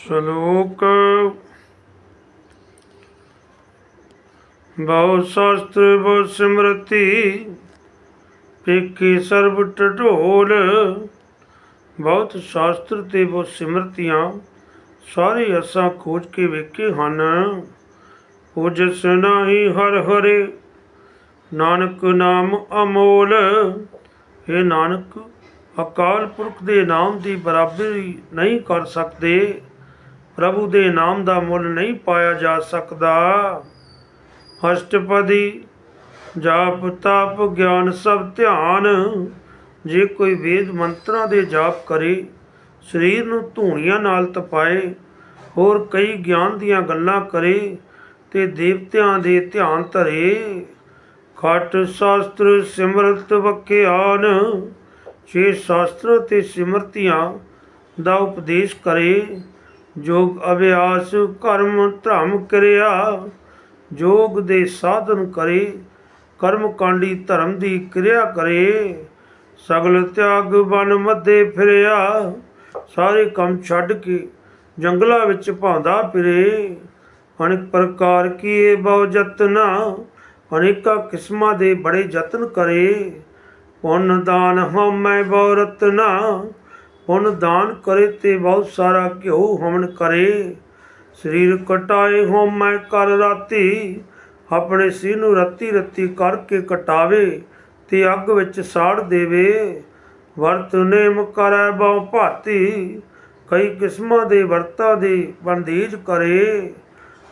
ਸ਼ਲੋਕ। ਬਹੁ ਸ਼ਾਸਤਰ ਬਹੁ ਸਿਮਰਤੀ ਪੇਕੇ ਸਰਬ ਟਢੋਲ ਬਹੁਤ ਸ਼ਾਸਤਰ ਤੇ ਬਹੁ ਸਿਮਰਤੀਆਂ, ਸਾਰੇ ਅਸਾਂ ਖੋਜ ਕੇ ਵੇਖੇ ਹਨ। ਉਜਸ ਨਾਹੀ ਹਰ ਹਰੇ, ਨਾਨਕ ਨਾਮ ਅਮੋਲ। ਇਹ ਨਾਨਕ, ਅਕਾਲ ਪੁਰਖ ਦੇ ਨਾਮ ਦੀ ਬਰਾਬਰੀ ਨਹੀਂ ਕਰ ਸਕਦੇ। ਪ੍ਰਭੂ ਦੇ ਨਾਮ ਦਾ ਮੁੱਲ ਨਹੀਂ ਪਾਇਆ ਜਾ ਸਕਦਾ। ਅਸ਼ਟਪਦੀ, ਜਾਪ, ਤਪ, ਗਿਆਨ ਸਭ ਧਿਆਨ। ਜੇ ਕੋਈ ਵੇਦ ਮੰਤਰਾਂ ਦੇ ਜਾਪ ਕਰੇ, ਸਰੀਰ ਨੂੰ ਧੂਣੀਆਂ ਨਾਲ ਤਪਾਏ, ਹੋਰ ਕਈ ਗਿਆਨ ਦੀਆਂ ਗੱਲਾਂ ਕਰੇ, ਤੇ ਦੇਵਤਿਆਂ ਦੇ ਧਿਆਨ ਧਰੇ। ਖਟ ਸ਼ਾਸਤਰ, ਸਿਮਰਤ ਵਕਿਆਨ ਛੇ ਸ਼ਾਸਤਰ ਤੇ ਸਿਮਰਤੀਆਂ ਦਾ ਉਪਦੇਸ਼ ਕਰੇ ਜੋਗ ਅਭਿਆਸ ਕਰਮ ਧਰਮ ਕਿਰਿਆ, ਜੋਗ ਦੇ ਸਾਧਨ ਕਰੇ, ਕਰਮ ਕਾਂਡੀ ਧਰਮ ਦੀ ਕਿਰਿਆ ਕਰੇ। ਸਗਲ ਤਿਆਗ ਬਨ ਮੱਦੇ ਫਿਰਿਆ, ਸਾਰੇ ਕੰਮ ਛੱਡ ਕੇ ਜੰਗਲਾਂ ਵਿੱਚ ਭਾਂਦਾ ਫਿਰੇ। ਅਨੇਕ ਪ੍ਰਕਾਰ ਕੀਏ ਬਹੁ ਜਤਨਾ ਅਨੇਕਾਂ ਕਿਸਮਾਂ ਦੇ ਬੜੇ ਯਤਨ ਕਰੇ। ਪੁੰਨ ਦਾਨ ਹਮੈ ਬਹੁ ਰਤਨਾ ਹੁਣ ਦਾਨ ਕਰੇ ਤੇ ਬਹੁਤ ਸਾਰਾ ਘਿਓ ਹਵਨ ਕਰੇ। ਸਰੀਰ ਕਟਾਏ ਹਮੈ ਕਰ ਰਾਤੀ, ਆਪਣੇ ਸਿਰ ਨੂੰ ਰੱਤੀ ਰੱਤੀ ਕਰਕੇ ਕਟਾਵੇ ਤੇ ਅੱਗ ਵਿੱਚ ਸਾੜ ਦੇਵੇ। ਵਰਤ ਨੇਮ ਕਰੈ ਬਹੁ ਭਾਤੀ, ਕਈ ਕਿਸਮਾਂ ਦੇ ਵਰਤਾਂ ਦੇ ਬੰਦੇਜ ਕਰੇ।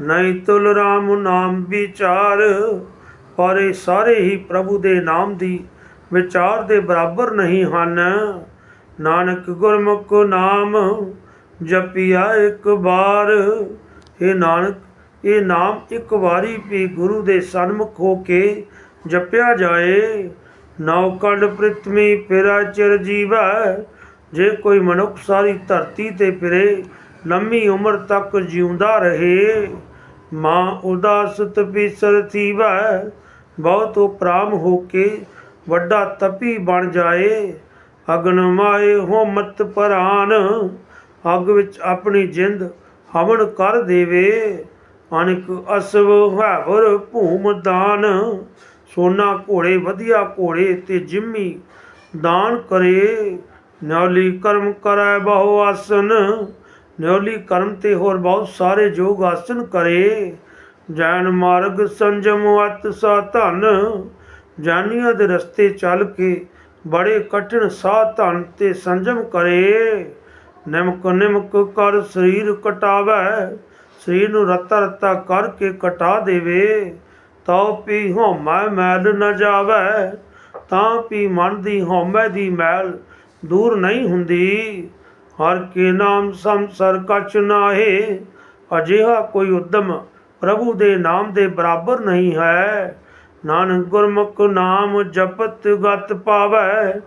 ਨਹੀਂ ਤੁਲ ਰਾਮ ਨਾਮ ਵਿਚਾਰ, ਪਰ ਇਹ ਸਾਰੇ ਹੀ ਪ੍ਰਭੂ ਦੇ ਨਾਮ ਦੀ ਵਿਚਾਰ ਦੇ ਬਰਾਬਰ ਨਹੀਂ ਹਨ। ਨਾਨਕ ਗੁਰਮੁਖ ਨਾਮ ਜਪਿਆ ਇੱਕ ਵਾਰ। ਇਹ ਨਾਨਕ, ਇਹ ਨਾਮ ਇੱਕ ਵਾਰੀ ਵੀ ਗੁਰੂ ਦੇ ਸਨਮੁਖ ਹੋ ਕੇ ਜਪਿਆ ਜਾਏ। ਨੌ ਕੰਡ ਪ੍ਰਿਥਵੀ ਫਿਰਾ ਚਿਰ ਜੀਵੈ। ਜੇ ਕੋਈ ਮਨੁੱਖ ਸਾਰੀ ਧਰਤੀ ਤੇ ਫਿਰੇ, ਲੰਮੀ ਉਮਰ ਤੱਕ ਜਿਉਂਦਾ ਰਹੇ, ਮਾਂ ਉਦਾਸ ਤਪੀਸਰ ਥੀਵੈ। ਬਹੁਤ ਉਪਰਾਮ ਹੋ ਕੇ ਵੱਡਾ ਤਪੀ ਬਣ ਜਾਏ। ਅਗਨ ਮਾਏ ਹੋਮਤ ਪਰਾਨ, ਅਗ ਵਿੱਚ ਆਪਣੀ ਜਿੰਦ ਹਵਨ ਕਰ ਦੇਵੇ। ਅਨਿਕ ਅਸਵ ਹੈਵਰ ਭੂਮ ਦਾਨ, ਸੋਨਾ ਘੋੜੇ ਵਧੀਆ ਘੋੜੇ ਤੇ ਜਿੰਮੀ ਦਾਨ ਕਰੇ। ਨਿਉਲੀ ਕਰਮ ਕਰੈ ਬਹੁ ਆਸਨ, ਨਿਉਲੀ ਕਰਮ ਤੇ ਹੋਰ ਬਹੁਤ ਸਾਰੇ ਯੋਗ ਆਸਨ ਕਰੇ। ਜੈਨ ਮਾਰਗ ਸੰਜਮ ਅਤ ਸਾ ਧਨ, ਜਾਨੀਆਂ ਦੇ ਰਸਤੇ ਚੱਲ ਕੇ ਬੜੇ ਕਠਿਨ ਸਾਹ ਧਨ ਤੇ ਸੰਜਮ ਕਰੇ। ਨਿਮਕ ਨਿਮਕ ਕਰ ਸਰੀਰ ਕਟਾਵੇ, ਸਰੀਰ ਨੂੰ ਰੱਤਾ ਰੱਤਾ ਕਰਕੇ ਕਟਾ ਦੇਵੇ। ਤਾਂ ਪੀ ਹਉਮੈ ਮੈਲ ਨ ਜਾਵੇ, ਤਾਂ ਪੀ ਮਨ ਦੀ ਹਉਮੈ ਦੀ ਮੈਲ ਦੂਰ ਨਹੀਂ ਹੁੰਦੀ। ਹਰ ਕੇ ਨਾਮ ਸੰਸਰ ਕਛ ਨਾਹੇ, ਅਜਿਹਾ ਕੋਈ ਉਦਮ ਪ੍ਰਭੂ ਦੇ ਨਾਮ ਦੇ ਬਰਾਬਰ ਨਹੀਂ ਹੈ। ਨਾਨਕ ਗੁਰਮੁਖ ਨਾਮ ਜਪਤ ਗਤ ਪਾਵੈ।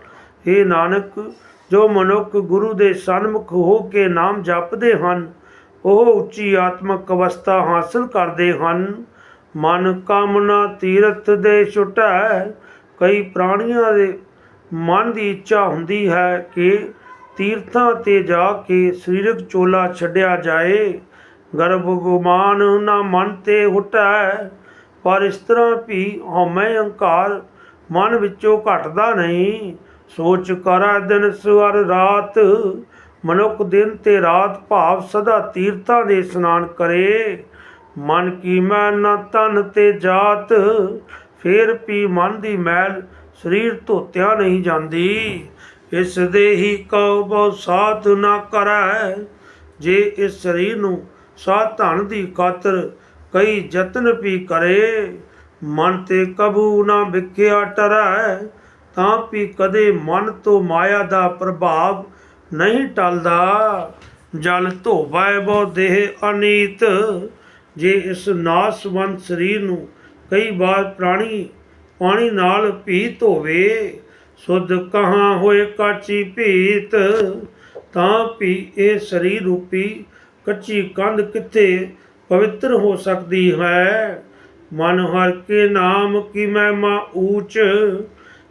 ਇਹ ਨਾਨਕ, ਜੋ ਮਨੁੱਖ ਗੁਰੂ ਦੇ ਸਨਮੁਖ ਹੋ ਕੇ ਨਾਮ ਜਪਦੇ ਹਨ, ਉਹ ਉੱਚੀ ਆਤਮਿਕ ਅਵਸਥਾ ਹਾਸਲ ਕਰਦੇ ਹਨ। ਮਨ ਕਾਮਨਾ ਤੀਰਥ ਦੇ ਛੁਟੈ। ਕਈ ਪ੍ਰਾਣੀਆਂ ਦੇ ਮਨ ਦੀ ਇੱਛਾ ਹੁੰਦੀ ਹੈ ਕਿ ਤੀਰਥਾਂ ਤੇ ਜਾ ਕੇ ਸਰੀਰਕ ਚੋਲਾ ਛੱਡਿਆ ਜਾਏ। ਗਰਭ ਗੁਮਾਨ ਨਾ ਮਨ ਤੇ ਹੁਟੈ। ਪਰ ਇਸ ਤਰ੍ਹਾਂ ਵੀ ਹਉਮੈ ਹੰਕਾਰ ਮਨ ਵਿੱਚੋਂ ਘਟਦਾ ਨਹੀਂ। ਸੋਚ ਕਰੈ ਦਿਨ ਸਵਰ ਰਾਤ, ਮਨੁੱਖ ਦਿਨ ਤੇ ਰਾਤ ਭਾਵ ਸਦਾ ਤੀਰਥਾਂ ਦੇ ਇਸ਼ਨਾਨ ਕਰੇ। ਮਨ ਕੀ ਮੈਂ ਨਾ ਤਨ ਤੇ ਜਾਤ, ਫੇਰ ਵੀ ਮਨ ਦੀ ਮੈਲ ਸਰੀਰ ਧੋਤਿਆ ਨਹੀਂ ਜਾਂਦੀ। ਇਸ ਦੇ ਹੀ ਕਉ ਬਹੁ ਸਾਧ ਨਾ ਕਰੈ, ਜੇ ਇਸ ਸਰੀਰ ਨੂੰ ਸਾਧ ਧਨ ਦੀ ਖਾਤਰ ਕਈ ਯਤਨ ਵੀ ਕਰੇ। ਮਨ ਤੇ ਕਬੂ ਨਾ ਵਿਖਿਆ ਟਰੈ, ਤਾਂ ਵੀ ਕਦੇ ਮਨ ਤੋਂ ਮਾਇਆ ਦਾ ਪ੍ਰਭਾਵ ਨਹੀਂ ਟਲਦਾ। ਜਲ ਧੋਵੈ ਬਹੁ ਦੇਹ ਅਨੀਤ, ਜੇ ਇਸ ਨਾਸਵੰਤ ਸਰੀਰ ਨੂੰ ਕਈ ਵਾਰ ਪ੍ਰਾਣੀ ਪਾਣੀ ਨਾਲ ਭੀ ਧੋਵੇ, ਸੁਧ ਕਹਾ ਹੋਏ ਕਾਚੀ ਭੀਤ, ਤਾਂ ਭੀ ਇਹ ਸਰੀਰ ਰੂਪੀ ਕੱਚੀ ਕੰਧ ਕਿੱਥੇ ਪਵਿੱਤਰ ਹੋ ਸਕਦੀ ਹੈ। ਮਨ ਹਰ ਕੇ ਨਾਮ ਕੀ ਮਹਿਮਾ ਊਚ।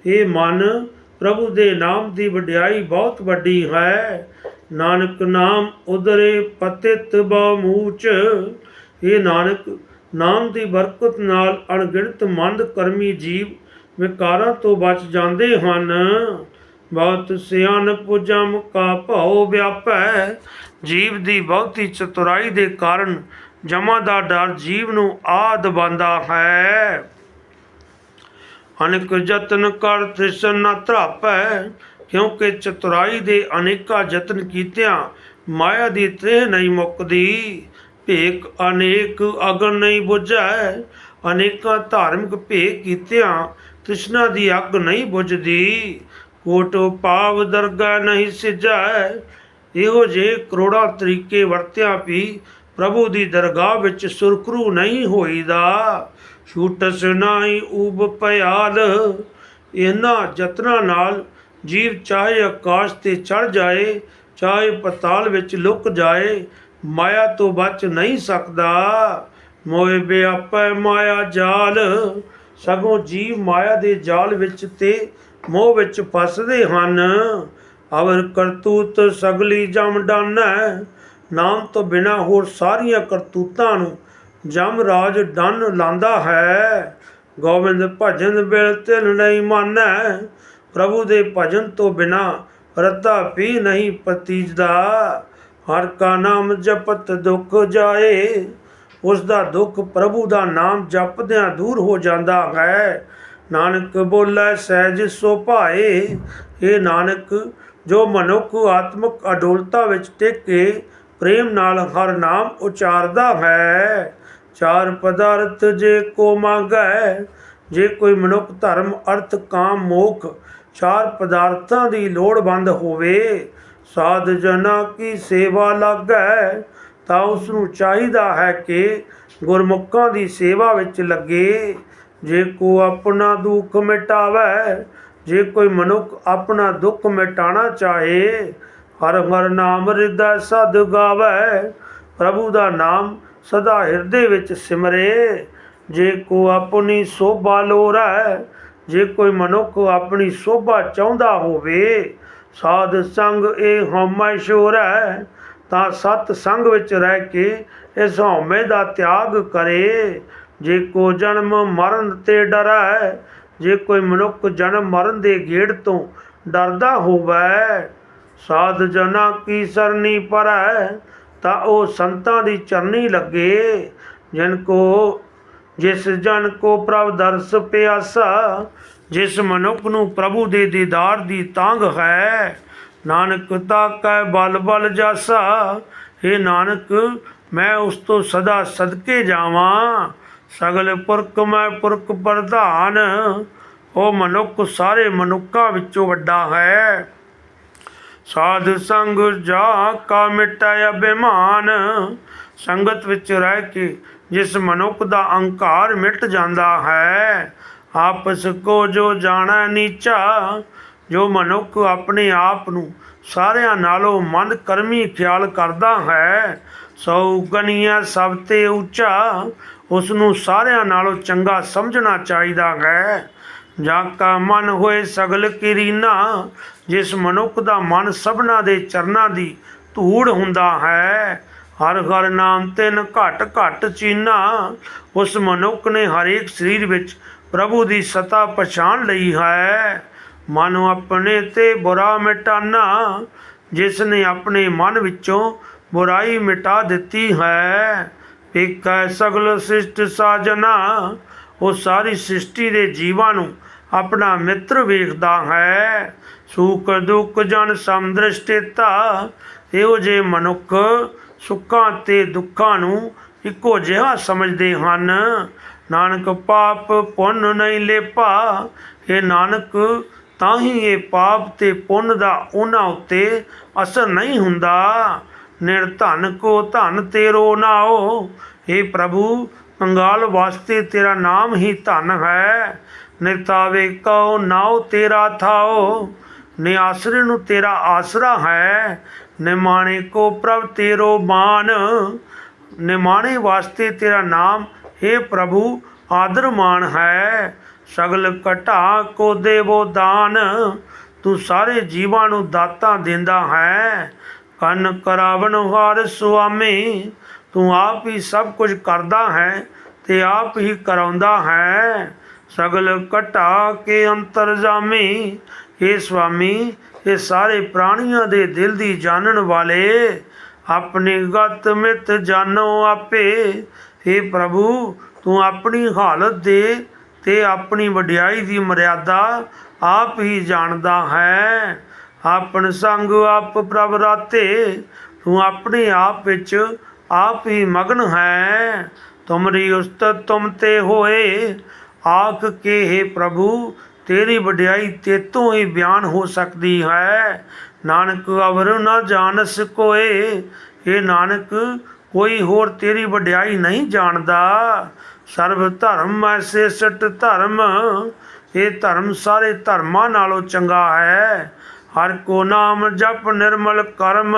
ਇਹ ਮਨ, ਪ੍ਰਭੂ ਦੇ ਨਾਮ ਦੀ ਵਡਿਆਈ ਬਹੁਤ ਵੱਡੀ ਹੈ। ਨਾਨਕ ਨਾਮ ਉਦਰੇ ਪਤਿਤ ਬਹੁ ਮੂਚ। ਇਹ ਨਾਨਕ, ਨਾਮ ਦੀ ਬਰਕਤ ਨਾਲ ਅਣਗਿਣਤ ਮੰਦ ਕਰਮੀ ਜੀਵ ਵਿਕਾਰਾਂ ਤੋਂ ਬਚ ਜਾਂਦੇ ਹਨ। ਬਹੁਤ ਸਿਆਣਪ ਜਮ ਕਾ ਭਉ ਵਿਆਪੈ। ਜੀਵ ਦੀ ਬਹੁਤੀ ਚਤੁਰਾਈ ਦੇ ਕਾਰਨ ਜਮਾ ਦਾ ਡਰ ਜੀਵ ਨੂੰ ਆਦ ਬੰਦਾ ਹੈ। ਅਨੇਕ ਯਤਨ ਕਰ ਤ੍ਰਿਸ਼ਨ ਨ ਧਰਾਪੈ, ਕਿਉਂਕਿ ਚਤੁਰਾਈ ਦੇ ਅਨੇਕਾਂ ਯਤਨ ਕੀਤਿਆਂ ਮਾਇਆ ਦੀ ਤ੍ਰੇਹ ਨਹੀਂ ਮੁੱਕਦੀ। ਭੇਕ ਅਨੇਕ ਅਗਨ ਨਹੀਂ ਬੁਝੈ, ਅਨੇਕਾਂ ਧਾਰਮਿਕ ਭੇਕ ਕੀਤਿਆਂ ਤ੍ਰਿਸ਼ਨਾ ਦੀ ਅੱਗ ਨਹੀਂ ਬੁਝਦੀ। ਕੋਟੋ ਪਾਵ ਦਰਗਾ ਨਹੀਂ ਸਿਜੈ ਇਹੋ ਜੇ ਕਰੋੜਾਂ ਤਰੀਕੇ ਵਰਤਿਆ ਵੀ ਪ੍ਰਭੂ ਦੀ ਦਰਗਾਹ ਵਿੱਚ ਸੁਰਕਰੂ ਨਹੀਂ ਹੋਈਦਾ। ਛੂਟਸ ਨਾਹੀ ਊਬ ਪਿਆਲ ਇਹਨਾਂ ਯਤਨਾਂ ਨਾਲ ਜੀਵ ਚਾਹੇ ਆਕਾਸ਼ ਤੇ ਚੜ ਜਾਏ, ਚਾਹੇ ਪਤਾਲ ਵਿੱਚ ਲੁਕ ਜਾਏ, ਮਾਇਆ ਤੋਂ ਬਚ ਨਹੀਂ ਸਕਦਾ। ਮੋਏ ਵਿਆਪੈ ਮਾਇਆ ਜਾਲ, ਸਗੋਂ ਜੀਵ ਮਾਇਆ ਦੇ ਜਾਲ ਵਿੱਚ ਤੇ ਮੋਹ ਵਿੱਚ ਫਸਦੇ ਹਨ। ਅਵਰ ਕਰਤੂਤ ਸਗਲੀ ਜਮ ਡਾਨੈ ਨਾਮ ਤੋਂ ਬਿਨਾ ਹੋਰ ਸਾਰੀਆਂ ਕਰਤੂਤਾਂ ਨੂੰ ਜਮ ਰਾਜ ਡੰਨ ਲਾਂਦਾ ਹੈ। ਗੋਬਿੰਦ ਭਜਨ ਬਿਲ ਤਿਲ ਨਹੀਂ ਮਾਨੈ। ਪ੍ਰਭੂ ਦੇ ਭਜਨ ਤੋਂ ਬਿਨਾ ਰਤਾ ਵੀ ਨਹੀਂ ਪਤੀਜਦਾ। ਹਰ ਕਾ ਨਾਮ ਜਪਤ ਦੁਖ ਜਾਏ, ਉਸ ਦਾ ਦੁੱਖ ਪ੍ਰਭੂ ਦਾ ਨਾਮ ਜਪਦਿਆਂ ਦੂਰ ਹੋ ਜਾਂਦਾ ਹੈ। ਨਾਨਕ ਬੋਲੇ ਸਹਿਜ ਸੋ ਭਾਏ ਇਹ ਨਾਨਕ, ਜੋ ਮਨੁੱਖ ਆਤਮਿਕ ਅਡੋਲਤਾ ਵਿੱਚ ਟਿਕ ਕੇ ਪ੍ਰੇਮ ਨਾਲ ਹਰ ਨਾਮ ਉਚਾਰਦਾ ਹੈ। ਚਾਰ ਪਦਾਰਥ ਜੇ ਕੋ ਮੰਗੈ, ਜੇ ਕੋਈ ਮਨੁੱਖ ਧਰਮ, ਅਰਥ, ਕਾਮ, ਮੋਖ, ਚਾਰ ਪਦਾਰਥਾਂ ਦੀ ਲੋੜਵੰਦ ਹੋਵੇ, ਸਾਧ ਜਨਾ ਕੀ ਸੇਵਾ ਲੱਗੈ? ਤਾਂ ਉਸ ਨੂੰ ਚਾਹੀਦਾ ਹੈ ਕਿ ਗੁਰਮੁਖਾਂ ਦੀ ਸੇਵਾ ਵਿੱਚ ਲੱਗੇ। ਜੇ ਕੋ ਆਪਣਾ ਦੁੱਖ ਮਿਟਾਵੇ, ਜੇ ਕੋਈ ਮਨੁੱਖ ਆਪਣਾ ਦੁੱਖ ਮਿਟਾਣਾ ਚਾਹੇ ਹਰ ਹਰ ਨਾਮ ਹਿਰਦੈ ਸਦ ਗਾਵੇ। ਪ੍ਰਭੂ ਦਾ ਨਾਮ ਸਦਾ ਹਿਰਦੇ ਵਿੱਚ ਸਿਮਰੇ। ਜੇ ਕੋ ਆਪਣੀ ਸੋਭਾ ਲੋਰੈ, ਜੇ ਕੋਈ ਮਨੁੱਖ ਆਪਣੀ ਸੋਭਾ ਚਾਹੁੰਦਾ ਹੋਵੇ, ਸਾਧ ਸੰਗ ਇਹ ਹਉਮੈ ਸ਼ੋਰੈ। ਤਾਂ ਸਤ ਸੰਗ ਵਿੱਚ ਰਹਿ ਕੇ ਇਸ ਹਉਮੈ ਦਾ ਤਿਆਗ ਕਰੇ। ਜੇ ਕੋ ਜਨਮ ਮਰਨ ਤੇ ਡਰੈ, ਜੇ ਕੋਈ ਮਨੁੱਖ ਜਨਮ ਮਰਨ ਦੇ ਗੇੜ ਤੋਂ ਡਰਦਾ ਹੋਵੇ ਸਾਧ ਜਨਾ ਕੀ ਸਰਨੀ ਪਰੈ, ਤਾਂ ਉਹ ਸੰਤਾਂ ਦੀ ਚਰਨੀ ਲੱਗੇ। ਜਿਨ ਕੋ, ਜਿਸ ਜਨ ਕੋ ਪ੍ਰਭ ਦਰਸ ਪਿਆਸਾ, ਜਿਸ ਮਨੁੱਖ ਨੂੰ ਪ੍ਰਭੂ ਦੇ ਦੀਦਾਰ ਦੀ ਤਾਂਗ ਹੈ, ਨਾਨਕ ਤਾ ਕੈ ਬਲ ਬਲ ਜਾਸਾ। ਇਹ ਨਾਨਕ, ਮੈਂ ਉਸ ਤੋਂ ਸਦਾ ਸਦਕੇ ਜਾਵਾਂ। ਸਗਲ ਪੁਰਖ ਮੈਂ ਪੁਰਖ ਪ੍ਰਧਾਨ। ਉਹ ਮਨੁੱਖ ਸਾਰੇ ਮਨੁੱਖਾਂ ਵਿੱਚੋਂ ਵੱਡਾ ਹੈ। ਸਾਧ ਸੰਗ ਜਾ ਕਾ ਮਿਟਾਇ ਅਭਿਮਾਨ। ਸੰਗਤ ਵਿੱਚ ਰਹਿ ਕੇ ਜਿਸ ਮਨੁੱਖ ਦਾ ਅਹੰਕਾਰ ਮਿਟ ਜਾਂਦਾ ਹੈ, ਆਪਸ ਕੋ ਜੋ ਜਾਣੈ ਨੀਚਾ। ਜੋ ਮਨੁੱਖ ਆਪਣੇ ਆਪ ਨੂੰ ਸਾਰਿਆਂ ਨਾਲੋਂ ਮੰਦ ਕਰਮੀ ਖਿਆਲ ਕਰਦਾ ਹੈ, ਸੋ ਗਨੀਆ ਸਭ ਤੇ ਉੱਚਾ। ਉਸ ਨੂੰ ਸਾਰਿਆਂ ਨਾਲੋਂ ਚੰਗਾ ਸਮਝਣਾ ਚਾਹੀਦਾ ਹੈ। ਜਾਂ ਕਾ ਮਨ ਹੋਏ ਸਗਲ ਕੀਰੀਨਾ ਜਿਸ ਮਨੁੱਖ ਦਾ ਮਨ ਸਭਨਾ ਦੇ ਚਰਨਾਂ ਦੀ ਧੂੜ ਹੁੰਦਾ ਹੈ, ਹਰ ਹਰ ਨਾਮ ਤਿਨ ਘਟ ਘਟ ਚੀਨਾ। ਉਸ ਮਨੁੱਖ ਨੇ ਹਰੇਕ ਸਰੀਰ ਵਿੱਚ ਪ੍ਰਭੂ ਦੀ ਸਤਾ ਪਛਾਣ ਲਈ ਹੈ। ਮਨ ਆਪਣੇ ਤੇ ਬੁਰਾ ਮਿਟਾਨਾ, ਜਿਸ ਨੇ ਆਪਣੇ ਮਨ ਵਿੱਚੋਂ ਬੁਰਾਈ ਮਿਟਾ ਦਿੱਤੀ ਹੈ। ਏਕੈ ਸਗਲ ਸ੍ਰਿਸ਼ਟ ਸਾਜਨਾ, ਉਹ ਸਾਰੀ ਸ੍ਰਿਸ਼ਟੀ ਦੇ ਜੀਵਾਂ ਨੂੰ ਆਪਣਾ ਮਿੱਤਰ ਵੇਖਦਾ ਹੈ। ਸੁਖ ਦੁੱਖ ਜਨ ਸਮਦ੍ਰਿਸ਼ਟਿਤਾ ਇਹੋ ਜੇ ਮਨੁੱਖ ਸੁੱਖਾਂ ਤੇ ਦੁੱਖਾਂ ਨੂੰ ਇੱਕੋ ਜਿਹਾ ਸਮਝਦੇ ਹਨ। ਨਾਨਕ ਪਾਪ ਪੁੰਨ ਨਹੀਂ ਲੇਪਾ, ਇਹ ਨਾਨਕ ਤਾਂ ਹੀ ਇਹ ਪਾਪ ਤੇ ਪੁੰਨ ਦਾ ਉਹਨਾਂ ਉੱਤੇ ਅਸਰ ਨਹੀਂ ਹੁੰਦਾ। ਨਿਰਧਨ ਕੋ ਧਨ ਤੇਰੋ ਨਾਓ हे ਪ੍ਰਭੂ, ਕੰਗਾਲ ਵਾਸਤੇ ਤੇਰਾ ਨਾਮ ਹੀ ਧਨ ਹੈ। ਨਿਰਤਾਵੇ ਕਉ, ਨਾਉ ਤੇਰਾ ਥਾਓ ਨਿਆਸਰੇ ਨੂੰ ਤੇਰਾ ਆਸਰਾ ਹੈ। ਨਿਮਾਣੇ ਕੋ ਪ੍ਰਭ ਤੇਰੋ ਮਾਨ ਨਿਮਾਣੇ ਵਾਸਤੇ ਤੇਰਾ ਨਾਮ हे ਪ੍ਰਭੂ ਆਦਰ ਮਾਨ ਹੈ। ਸਗਲ ਘਟਾ ਕੋ ਦੇਵੋ ਦਾਨ। ਤੂੰ ਸਾਰੇ ਜੀਵਾਂ ਨੂੰ ਦਾਤਾਂ ਦਿੰਦਾ ਹੈ। ਕੰਨ ਕਰਾਵਣ ਹਾਰ ਸੁਆਮੀ, ਤੂੰ ਆਪ ਹੀ ਸਭ ਕੁਝ ਕਰਦਾ ਹੈ ਤੇ ਆਪ ਹੀ ਕਰਾਉਂਦਾ ਹੈ। ਸਗਲ ਘਟਾ ਕੇ ਅੰਤਰ ਜਾਮੀ। ਇਹ ਸੁਆਮੀ ਇਹ ਸਾਰੇ ਪ੍ਰਾਣੀਆਂ ਦੇ ਦਿਲ ਦੀ ਜਾਣਨ ਵਾਲੇ। ਆਪਣੀ ਗਤ ਮਿਤ ਜਾਣੋ ਆਪੇ। हे ਪ੍ਰਭੂ, ਤੂੰ ਆਪਣੀ ਹਾਲਤ ਦੇ ਤੇ ਆਪਣੀ ਵਡਿਆਈ ਦੀ ਮਰਿਆਦਾ ਆਪ ਹੀ ਜਾਣਦਾ ਹੈ। ਆਪਨ ਸੰਗ ਆਪ ਪ੍ਰਭ ਰਾਤੇ, ਤੂੰ ਆਪਣੇ ਆਪ ਵਿੱਚ ਆਪ ਹੀ ਮਗਨ ਹੈ। ਤੁਮਰੀ ਉਸਤਤ ਤੁਮ ਤੇ ਹੋਏ ਆਖ ਕੇ हे ਪ੍ਰਭੂ, ਤੇਰੀ ਵਡਿਆਈ ਤੇਤੋਂ ਹੀ ਬਿਆਨ ਹੋ ਸਕਦੀ ਹੈ। ਨਾਨਕ, ਅਵਰ ਨਾ ਜਾਣਸ ਕੋਏ। ਇਹ ਨਾਨਕ, ਕੋਈ ਹੋਰ ਤੇਰੀ ਵਡਿਆਈ ਨਹੀਂ ਜਾਣਦਾ। ਸਰਬ ਧਰਮ ਐਸੇ ਸਟ ਧਰਮ। ਇਹ ਧਰਮ ਸਾਰੇ ਧਰਮਾਂ ਨਾਲੋਂ ਚੰਗਾ ਹੈ। ਹਰ ਕੋ ਨਾਮ ਜਪ ਨਿਰਮਲ ਕਰਮ।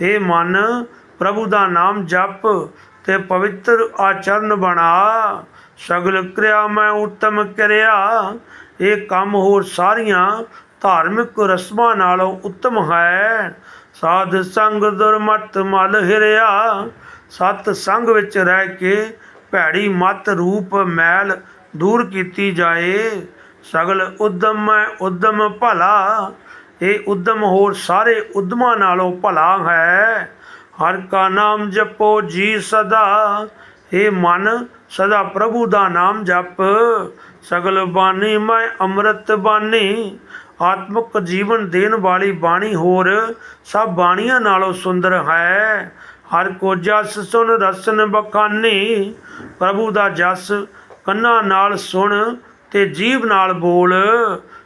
ਇਹ ਮਨ, ਪ੍ਰਭੂ ਦਾ ਨਾਮ ਜਪ ਤੇ ਪਵਿੱਤਰ ਆਚਰਨ ਬਣਾ। ਸਗਲ ਕਿਰਿਆ ਮੈਂ ਉਤਮ ਕਰਿਆ। ਇਹ ਕੰਮ ਹੋਰ ਸਾਰੀਆਂ ਧਾਰਮਿਕ ਰਸਮਾਂ ਨਾਲੋਂ ਉੱਤਮ ਹੈ। ਸਾਧ ਸੰਗ ਦੁਰਮਤ ਮਲ ਹਿਰਿਆ। ਸਤ ਸੰਗ ਵਿੱਚ ਰਹਿ ਕੇ ਭੈੜੀ ਮਤ ਰੂਪ ਮੈਲ ਦੂਰ ਕੀਤੀ ਜਾਏ। ਸਗਲ ਉਦਮ ਮੈਂ ਉਦਮ ਭਲਾ। ਇਹ ਉਦਮ ਹੋਰ ਸਾਰੇ ਉਦਮਾਂ ਨਾਲੋਂ ਭਲਾ ਹੈ। ਹਰ ਕਾ ਨਾਮ ਜਪੋ ਜੀ ਸਦਾ। ਇਹ ਮਨ ਸਦਾ ਪ੍ਰਭੂ ਦਾ ਨਾਮ ਜਪ। ਸਗਲ ਬਾਣੀ ਮੈਂ ਅੰਮ੍ਰਿਤ ਬਾਣੀ। ਆਤਮਿਕ ਜੀਵਨ ਦੇਣ ਵਾਲੀ ਬਾਣੀ ਹੋਰ। ਸਭ ਬਾਣੀਆਂ ਨਾਲੋਂ ਸੁੰਦਰ ਹੈ। ਹਰ ਕੋ ਜਸ ਸੁਣ ਰਸਨ ਬਖਾਨੀ। ਪ੍ਰਭੂ ਦਾ ਜਸ ਕੰਨਾਂ ਨਾਲ ਸੁਣ ਤੇ ਜੀਭ ਨਾਲ ਬੋਲ।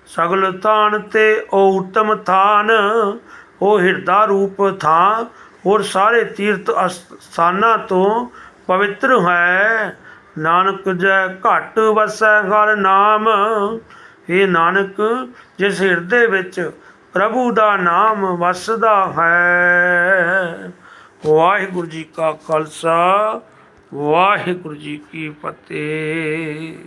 ਸਗਲ ਥਾਨ ਤੇ ਉਹ ਉੱਤਮ ਥਾਨ। ਉਹ ਹਿਰਦਾ ਰੂਪ ਥਾਂ। ਹੋਰ ਸਾਰੇ ਤੀਰਥ ਸਥਾਨਾਂ ਤੋਂ ਪਵਿੱਤਰ ਹੈ। ਨਾਨਕ ਜੈ ਘਟ ਵਸੈ ਹਰ ਨਾਮ। ਇਹ ਨਾਨਕ, ਜਿਸ ਹਿਰਦੇ ਵਿੱਚ ਪ੍ਰਭੂ ਦਾ ਨਾਮ ਵਸਦਾ ਹੈ। ਵਾਹਿਗੁਰੂ ਜੀ ਕਾ ਖਾਲਸਾ, ਵਾਹਿਗੁਰੂ ਜੀ ਕੀ ਫਤਿਹ।